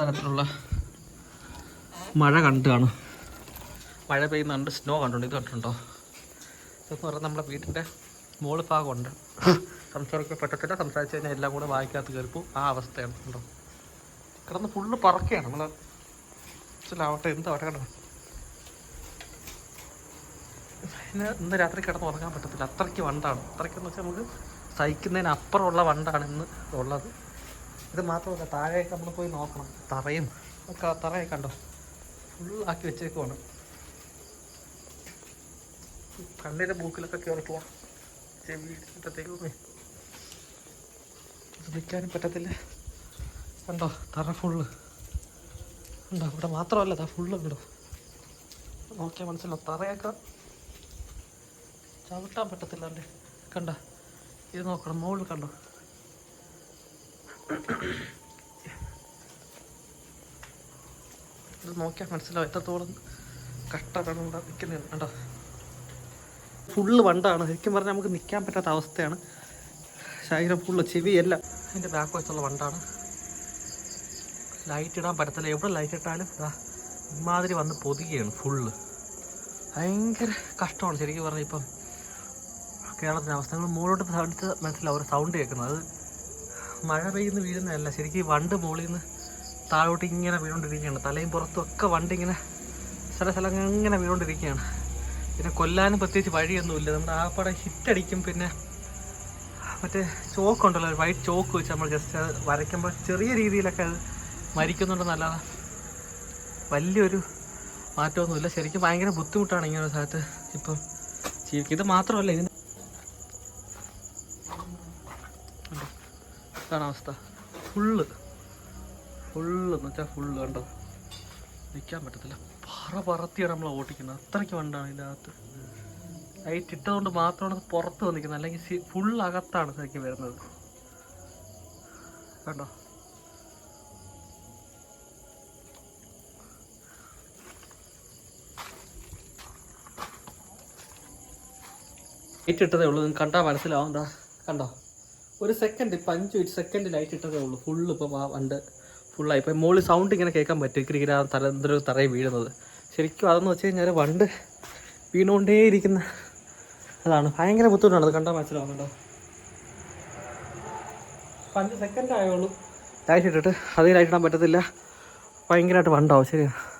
തരത്തിലുള്ള മഴ കണ്ടാണ് മഴ പെയ്യുന്നുണ്ട്. സ്നോ കണ്ടുണ്ട് ഇത് കണ്ടിട്ടുണ്ടോ? ഇതെന്ന് പറഞ്ഞാൽ നമ്മുടെ വീട്ടിന്റെ മോൾ ഭാഗമുണ്ട്. സംസാരിക്കാൻ പറ്റത്തില്ല സംസാരിച്ച് കഴിഞ്ഞാൽ എല്ലാം കൂടെ വായിക്കാത്ത കയറിപ്പോ ആ അവസ്ഥയാണ് കണ്ടോ? കിടന്ന് ഫുള്ള് പറക്കുകയാണ് നമ്മൾ മനസ്സിലാവട്ടെ എന്താവട്ടെ കണ്ടോ ഇന്ന് ഇന്ന് രാത്രി കിടന്ന് ഉറങ്ങാൻ പറ്റത്തില്ല. അത്രയ്ക്ക് വണ്ടാണ്. അത്രയ്ക്ക് എന്ന് വെച്ചാൽ നമുക്ക് സഹിക്കുന്നതിന് അപ്പുറമുള്ള വണ്ടാണ് ഇന്ന് ഉള്ളത്. ഇത് മാത്രമല്ല താഴെയൊക്കെ നമ്മൾ പോയി നോക്കണം. തറയും. ഒക്കെ തറയൊക്കെ കണ്ടോ? ഫുള്ളാക്കി വെച്ചേക്കുവാണ്. കണ്ണിന്റെ മൂക്കിലൊക്കെ കയറി പോകണം ചെവിയുടെ ദൈവമേ പറ്റത്തില്ല. കണ്ടോ? തറ ഫുള്ള് ഉണ്ടോ ഇവിടെ മാത്രമല്ല താ ഫുള്ള് ഉണ്ടോ നോക്കിയാൽ മനസ്സിലോ തറയൊക്കെ ചവിട്ടാൻ പറ്റത്തില്ല അല്ലേ? കണ്ട? ഇത് നോക്കണം. മുകളിൽ കണ്ടോ? ഇത് നോക്കിയാൽ മനസ്സിലാവും. എത്രത്തോളം കട്ടതാണ് ഇവിടെ നിൽക്കുന്നത്. ഫുള്ള് വണ്ടാണ്. ശരിക്കും പറഞ്ഞാൽ നമുക്ക് നിൽക്കാൻ പറ്റാത്ത അവസ്ഥയാണ്. ശരീരം ഫുള്ള് ചെവിയല്ല അതിന്റെ ബാക്ക് വശത്തുള്ള വണ്ടാണ്. ലൈറ്റ് ഇടാൻ പറ്റത്തില്ല. എവിടെ ലൈറ്റ് ഇട്ടാലും ഇതാ ഇമാതിരി വന്ന് പൊതുകയാണ് ഫുള്ള് ഭയങ്കര കഷ്ടമാണ് ശരിക്കും പറഞ്ഞാൽ ഇപ്പം. കേരളത്തിന്റെ അവസ്ഥ. നമ്മൾ മുകളിലോട്ട് സൗണ്ട് മനസ്സിലാവും. ഒരു സൗണ്ട് കേൾക്കുന്നത്. അത് മഴ പെയ്യുന്ന വീഴുന്നതല്ല. ശരിക്കും ഈ വണ്ട് മുകളിൽ നിന്ന് താഴോട്ട് ഇങ്ങനെ വീണുകൊണ്ടിരിക്കുകയാണ്. തലയും പുറത്തും ഒക്കെ വണ്ട് ഇങ്ങനെ ചില സ്ഥലങ്ങൾ ഇങ്ങനെ വീണുകൊണ്ടിരിക്കുകയാണ്. പിന്നെ കൊല്ലാനും പ്രത്യേകിച്ച് വഴിയൊന്നുമില്ല. നമ്മുടെ ആ പടം ഹിറ്റടിക്കും. പിന്നെ മറ്റേ ചോക്ക് ഉണ്ടല്ലോ ഒരു വൈറ്റ് ചോക്ക് വെച്ച് നമ്മൾ ജസ്റ്റ് അത് വരയ്ക്കുമ്പോൾ ചെറിയ രീതിയിലൊക്കെ അത് മരിക്കുന്നുണ്ടെന്നല്ലാതെ വലിയൊരു മാറ്റമൊന്നുമില്ല. ശരിക്കും ഭയങ്കര ബുദ്ധിമുട്ടാണ് ഇങ്ങനെ ഒരു സ്ഥലത്ത് ഇപ്പം ജീവിക്കുക. ഇത് മാത്രമല്ല ഇതിന്? ഇതാണ് അവസ്ഥ. ഫുള്ള്. ഫുള്ള് എന്ന് വെച്ചാൽ ഫുള്ള് കണ്ടോ? നിൽക്കാൻ പറ്റത്തില്ല. പറ പറത്തിയാണ് നമ്മൾ ഓട്ടിക്കുന്നത് അത്രയ്ക്ക് വണ്ടാണ് ഇതിന്റെ അകത്ത്. ലൈറ്റ് ഇട്ടതുകൊണ്ട് മാത്രമാണ് പുറത്ത് വന്നിരിക്കുന്നത്. അല്ലെങ്കിൽ ഫുൾ അകത്താണ് ശരിക്കും വരുന്നത്. കണ്ടോ? ലൈറ്റ് ഇട്ടതേ ഉള്ളൂ. കണ്ടാൽ മനസ്സിലാവും. എന്താ കണ്ടോ? ഒരു സെക്കൻഡ് ഇപ്പം അഞ്ച് മിനിറ്റ് സെക്കൻഡ് ലൈറ്റ് ഇട്ടതേ ഉള്ളൂ. ഫുള്ള് ഇപ്പം ആ വണ്ട് ഫുള്ളായി ഇപ്പം മുകളിൽ സൗണ്ട് ഇങ്ങനെ കേൾക്കാൻ പറ്റും. ഇക്കിരി ആ തല എന്തൊരു തറയിൽ വീഴുന്നത്. ശരിക്കും അതെന്ന് വെച്ച് കഴിഞ്ഞാൽ വണ്ട് വീണുകൊണ്ടേയിരിക്കുന്ന അതാണ്. ഭയങ്കര ബുദ്ധിമുട്ടാണ്. അത് കണ്ടാൽ മനസ്സിലാവുന്നുണ്ടോ അഞ്ച് സെക്കൻഡ് ആയുള്ളൂ. ലൈറ്റ് ഇട്ടിട്ട് അതേ ലൈറ്റ് ഇടാൻ പറ്റത്തില്ല. ഭയങ്കരമായിട്ട് വണ്ടാവും. ശരിയാണ്